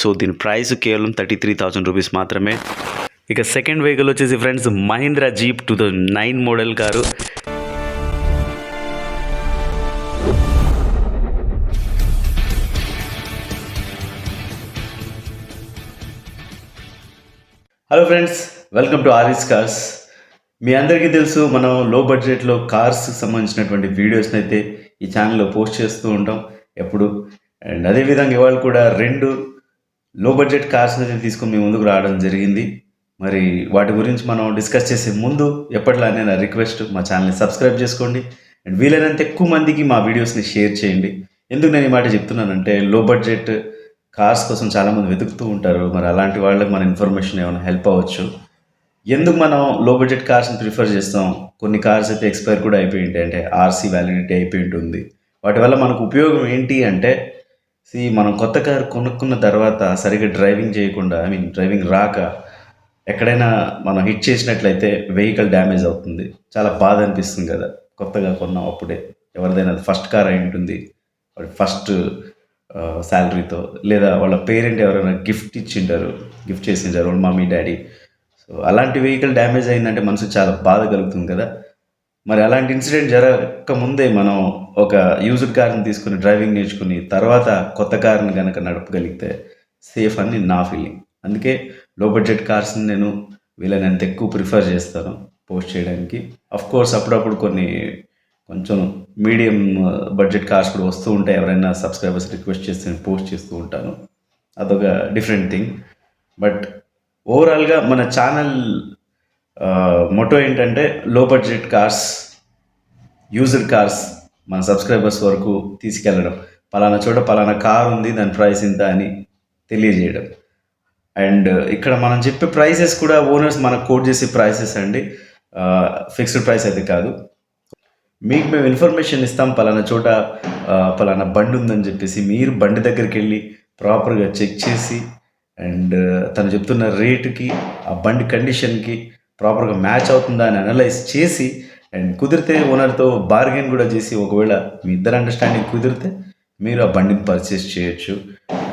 So దీని price కేవలం thirty three thousand rupees మాత్రమే. ఇక సెకండ్ వెహికల్ వచ్చేసి friends Mahindra jeep two thousand nine model car. Hello friends welcome to RS cars మీ అందరికీ తెలుసు మనం లో బడ్జెట్లో కార్స్ సంబంధించినటువంటి వీడియోస్ని అయితే ఈ ఛానల్లో పోస్ట్ చేస్తూ ఉంటాం. ఎప్పుడు? అండ్ అదేవిధంగా ఇవాళ కూడా రెండు లో బడ్జెట్ కార్స్ని అయితే తీసుకొని మీ ముందుకు రావడం జరిగింది. మరి వాటి గురించి మనం డిస్కస్ చేసే ముందు ఎప్పటిలానే నా రిక్వెస్ట్ మా ఛానల్ని సబ్స్క్రైబ్ చేసుకోండి. అండ్ వీలైనంత ఎక్కువ మందికి మా వీడియోస్ని షేర్ చేయండి. ఎందుకు నేను ఈ మాట చెప్తున్నానంటే లో బడ్జెట్ కార్స్ కోసం చాలామంది వెతుకుతూ ఉంటారు. మరి అలాంటి వాళ్ళకి మన ఇన్ఫర్మేషన్ ఏమైనా హెల్ప్ అవ్వచ్చు. ఎందుకు మనం లో బడ్జెట్ కార్స్ని ప్రిఫర్ చేస్తాం? కొన్ని కార్స్ అయితే ఎక్స్పైర్ కూడా అయిపోయి ఉంటాయి. అంటే ఆర్సీ వ్యాలిడిటీ అయిపోయి ఉంటుంది. వాటి వల్ల మనకు ఉపయోగం ఏంటి అంటే సి మనం కొత్త కారు కొనుక్కున్న తర్వాత సరిగ్గా డ్రైవింగ్ చేయకుండా ఐ మీన్ డ్రైవింగ్ రాక ఎక్కడైనా మనం హిట్ చేసినట్లయితే వెహికల్ డ్యామేజ్ అవుతుంది. చాలా బాధ అనిపిస్తుంది కదా. కొత్తగా కొన్నాం అప్పుడే. ఎవరిదైనా ఫస్ట్ కార్ అయి ఉంటుంది. ఫస్ట్ శాలరీతో లేదా వాళ్ళ పేరెంట్ ఎవరైనా గిఫ్ట్ ఇచ్చింటారు గిఫ్ట్ చేసింటారు వాళ్ళ మమ్మీ డాడీ సో అలాంటి వెహికల్ డ్యామేజ్ అయిందంటే మనసు చాలా బాధ కలుగుతుంది కదా. మరి అలాంటి ఇన్సిడెంట్ జరగక ముందే మనం ఒక యూజ్డ్ కార్ని తీసుకుని డ్రైవింగ్ నేర్చుకుని తర్వాత కొత్త కార్ని కనుక నడపగలిగితే సేఫ్ అని నా ఫీలింగ్ అందుకే లో బడ్జెట్ కార్స్ని నేను వీళ్ళని ఎక్కువ ప్రిఫర్ చేస్తాను పోస్ట్ చేయడానికి. అఫ్ కోర్స్ అప్పుడప్పుడు కొన్ని కొంచెం మీడియం బడ్జెట్ కార్స్ కూడా వస్తూ ఉంటాయి. ఎవరైనా సబ్స్క్రైబర్స్ రిక్వెస్ట్ చేస్తే నేను పోస్ట్ చేస్తూ ఉంటాను. అదొక డిఫరెంట్ థింగ్ బట్ ఓవరాల్గా మన ఛానల్ మొటో ఏంటంటే low budget cars used cars మన సబ్స్క్రైబర్స్ వరకు తీసుకెళ్ళడం. పలానా చోట పలానా కార్ ఉంది దాని ప్రైస్ ఇంత అని తెలియజేయడం. అండ్ uh, ఇక్కడ మనం చెప్పే ప్రైసెస్ కూడా ఓనర్స్ మనకు కోట్ చేసే ప్రైసెస్ అండి. ఫిక్స్డ్ ప్రైస్ అయితే కాదు. మీకు మేము ఇన్ఫర్మేషన్ ఇస్తాం పలానా చోట పలానా బండి ఉందని చెప్పేసి మీరు బండి దగ్గరికి వెళ్ళి ప్రాపర్గా చెక్ చేసి అండ్ uh, తను చెప్తున్న రేటుకి ఆ బండి కండిషన్కి ప్రాపర్గా మ్యాచ్ అవుతుందా అని అనలైజ్ చేసి అండ్ కుదిరితే ఓనర్తో బార్గెన్ కూడా చేసి ఒకవేళ మీ ఇద్దరు అండర్స్టాండింగ్ కుదిరితే మీరు ఆ బండిని పర్చేస్ చేయొచ్చు.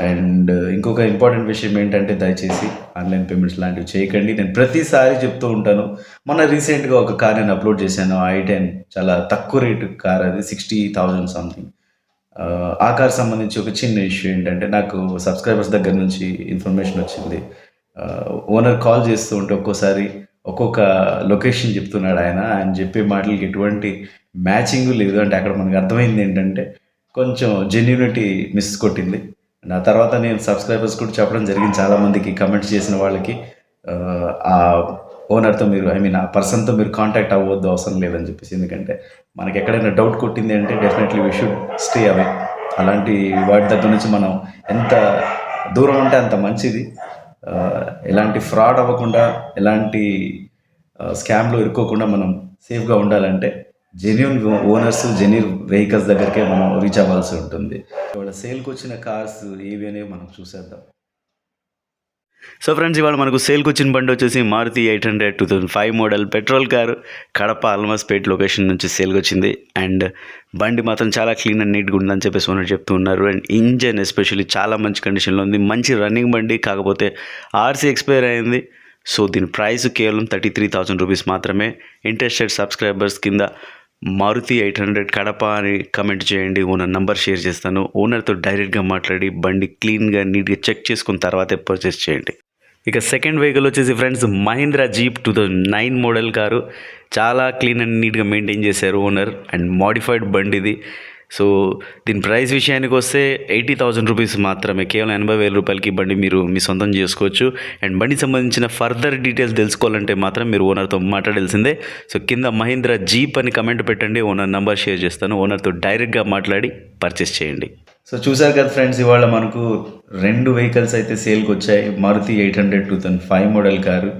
అండ్ uh, ఇంకొక ఇంపార్టెంట్ విషయం ఏంటంటే దయచేసి ఆన్లైన్ పేమెంట్స్ లాంటివి చేయకండి. నేను ప్రతిసారి చెప్తూ ఉంటాను. మొన్న రీసెంట్గా ఒక కార్ నేను అప్లోడ్ చేశాను. ఐ టెన్ చాలా తక్కువ రేటు కార్ అది సిక్స్టీ థౌజండ్ సంథింగ్ ఆ కార్ సంబంధించి ఒక చిన్న ఇష్యూ ఏంటంటే నాకు సబ్స్క్రైబర్స్ దగ్గర నుంచి ఇన్ఫర్మేషన్ వచ్చింది. Uh, ఓనర్ కాల్ చేస్తూ ఉంటే ఒక్కోసారి ఒక్కొక్క లొకేషన్ చెప్తున్నాడు ఆయన. ఆయన చెప్పే మాటలకి ఎటువంటి మ్యాచింగ్ లేదు. అంటే అక్కడ మనకు అర్థమైంది ఏంటంటే కొంచెం జెన్యూనిటీ మిస్ కొట్టింది. నా తర్వాత నేను సబ్స్క్రైబర్స్ కూడా చెప్పడం జరిగింది చాలామందికి కమెంట్స్ చేసిన వాళ్ళకి. ఆ, ఓనర్తో మీరు ఐ మీన్ ఆ పర్సన్తో మీరు కాంటాక్ట్ అవ్వద్దు అవసరం లేదని చెప్పేసి. ఎందుకంటే మనకి ఎక్కడైనా డౌట్ కొట్టింది అంటే definitely we should stay away అలాంటి వాటి దగ్గర నుంచి మనం ఎంత దూరం ఉంటే అంత మంచిది. ఎలాంటి ఫ్రాడ్ అవ్వకుండా ఎలాంటి స్కామ్లో ఇరుక్కోకుండా మనం సేఫ్గా ఉండాలంటే జెన్యున్ ఓనర్స్ జెన్యున్ వెహికల్స్ దగ్గరికే మనం రీచ్ అవ్వాల్సి ఉంటుంది. ఇవాళ సేల్కి వచ్చిన కార్స్ ఏవి అనేవి మనం చూసేద్దాం. సో ఫ్రెండ్స్ ఇవాళ మనకు సేల్కి వచ్చిన బండి వచ్చేసి Maruti eight hundred two thousand five model petrol car Kadapa Almaspet location నుంచి సేల్కి వచ్చింది అండ్ బండి మాత్రం చాలా క్లీన్ అండ్ నీట్గా ఉందని చెప్పేసి ఓనర్ చెప్తూ ఉన్నారు. అండ్ ఇంజన్ ఎస్పెషల్లీ చాలా మంచి కండిషన్లో ఉంది. మంచి రన్నింగ్ బండి కాకపోతే ఆర్సీ ఎక్స్పైర్ అయింది. సో దీని ప్రైస్ కేవలం థర్టీ త్రీ థౌజండ్ రూపీస్ మాత్రమే. ఇంట్రెస్టెడ్ సబ్స్క్రైబర్స్ కింద మారుతి ఎయిట్ హండ్రెడ్ కడప అని కమెంట్ చేయండి ఓనర్ నంబర్ షేర్ చేస్తాను. ఓనర్తో డైరెక్ట్గా మాట్లాడి బండి క్లీన్గా నీట్గా చెక్ చేసుకున్న తర్వాతే పర్చేస్ చేయండి. ఇక సెకండ్ వెహికల్ వచ్చేసి friends Mahindra jeep two thousand nine model car. చాలా క్లీన్ అండ్ నీట్గా మెయింటైన్ చేశారు ఓనర్. అండ్ మాడిఫైడ్ బండి ఇది సో దీని ప్రైస్ విషయానికి వస్తే ఎయిటీ థౌజండ్ రూపీస్ మాత్రమే. కేవలం ఎనభై వేల రూపాయలకి బండి మీరు మీ సొంతం చేసుకోవచ్చు. అండ్ బండికి సంబంధించిన ఫర్దర్ డీటెయిల్స్ తెలుసుకోవాలంటే మాత్రం మీరు ఓనర్తో మాట్లాడాల్సిందే. సో కింద మహీంద్రా జీప్ అని కమెంట్ పెట్టండి. ఓనర్ నంబర్ షేర్ చేస్తాను. ఓనర్తో డైరెక్ట్గా మాట్లాడి పర్చేస్ చేయండి. సో చూసారు కదా ఫ్రెండ్స్ ఇవాళ మనకు రెండు వెహికల్స్ అయితే సేల్కి వచ్చాయి. Maruti eight hundred two thousand five model car.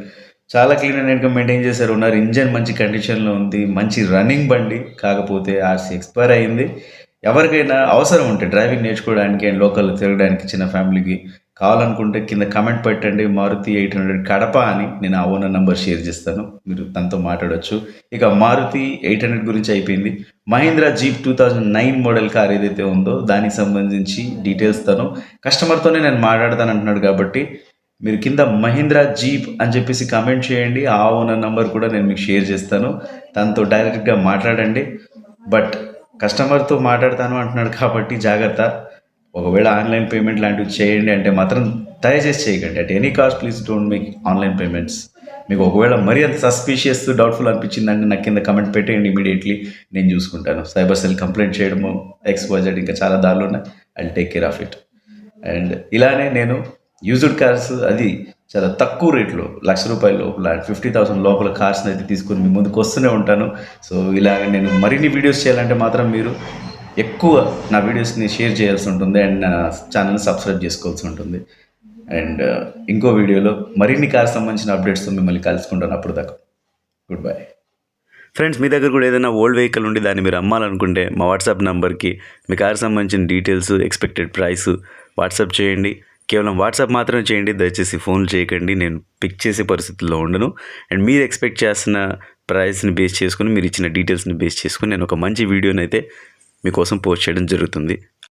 చాలా క్లీన్ అండ్ నీట్గా మెయింటైన్ చేశారు. ఉన్నారు. ఇంజన్ మంచి కండిషన్లో ఉంది. మంచి రన్నింగ్ బండి. కాకపోతే ఆర్సీ ఎక్స్పైర్ అయింది. ఎవరికైనా అవసరం ఉంటే డ్రైవింగ్ నేర్చుకోవడానికి అండ్ లోకల్లో తిరగడానికి చిన్న ఫ్యామిలీకి కావాలనుకుంటే కింద కమెంట్ పెట్టండి. మారుతి ఎయిట్ హండ్రెడ్ కడప అని నేను ఆ ఓనర్ నెంబర్ షేర్ చేస్తాను. మీరు తనతో మాట్లాడొచ్చు. ఇక మారుతి ఎయిట్ హండ్రెడ్ గురించి అయిపోయింది. Mahindra jeep two thousand nine model car ఏదైతే ఉందో దానికి సంబంధించి డీటెయిల్స్ తను. కస్టమర్తోనే నేను మాట్లాడతాను అంటున్నాడు కాబట్టి మీరు కింద మహీంద్రా జీప్ అని చెప్పేసి కామెంట్ చేయండి. ఆ ఓనర్ నంబర్ కూడా నేను మీకు షేర్ చేస్తాను. తనతో డైరెక్ట్గా మాట్లాడండి. బట్ కస్టమర్తో మాట్లాడతాను అంటున్నాడు కాబట్టి జాగ్రత్త. ఒకవేళ ఆన్లైన్ పేమెంట్ లాంటివి చేయండి అంటే మాత్రం దయచేసి చేయకండి. At any cost please don't make online payments మీకు ఒకవేళ మరీ అంత సస్పీషియస్ డౌట్ఫుల్ అనిపించిందంటే నాకు కింద కమెంట్ పెట్టేయండి ఇమీడియట్లీ నేను చూసుకుంటాను. సైబర్ సెల్ కంప్లైంట్ చేయడము ఎక్స్ బడ్జెట్ ఇంకా చాలా దారులు ఉన్నాయి. I take care of it and ఇలానే నేను యూజ్డ్ కార్స్ అది చాలా తక్కువ రేట్లో లక్ష రూపాయల లోపల ఫిఫ్టీ థౌసండ్ లోపల కార్స్ని అయితే తీసుకొని మీ ముందుకు వస్తూనే ఉంటాను. సో ఇలాగ నేను మరిన్ని వీడియోస్ చేయాలంటే మాత్రం మీరు ఎక్కువ నా వీడియోస్ని షేర్ చేయాల్సి ఉంటుంది అండ్ నా ఛానల్ని సబ్స్క్రైబ్ చేసుకోవాల్సి ఉంటుంది. అండ్ uh, ఇంకో వీడియోలో మరిన్ని కార్ సంబంధించిన అప్డేట్స్తో మిమ్మల్ని కలుసుకుంటాను అప్పుడు దాకా. గుడ్ బై ఫ్రెండ్స్ మీ దగ్గర కూడా ఏదైనా ఓల్డ్ వెహికల్ ఉండి దాన్ని మీరు అమ్మాలనుకుంటే మా వాట్సాప్ నెంబర్కి మీ కార్ సంబంధించిన డీటెయిల్స్ ఎక్స్పెక్టెడ్ ప్రైస్ వాట్సాప్ చేయండి. కేవలం వాట్సాప్ మాత్రమే చేయండి దయచేసి ఫోన్ చేయకండి నేను పిక్ చేసే పరిస్థితుల్లో ఉండను. అండ్ మీరు ఎక్స్పెక్ట్ చేస్తున్న ప్రైస్ని బేస్ చేసుకుని మీరు ఇచ్చిన డీటెయిల్స్ని బేస్ చేసుకుని నేను ఒక మంచి వీడియోని అయితే మీకోసం పోస్ట్ చేయడం జరుగుతుంది.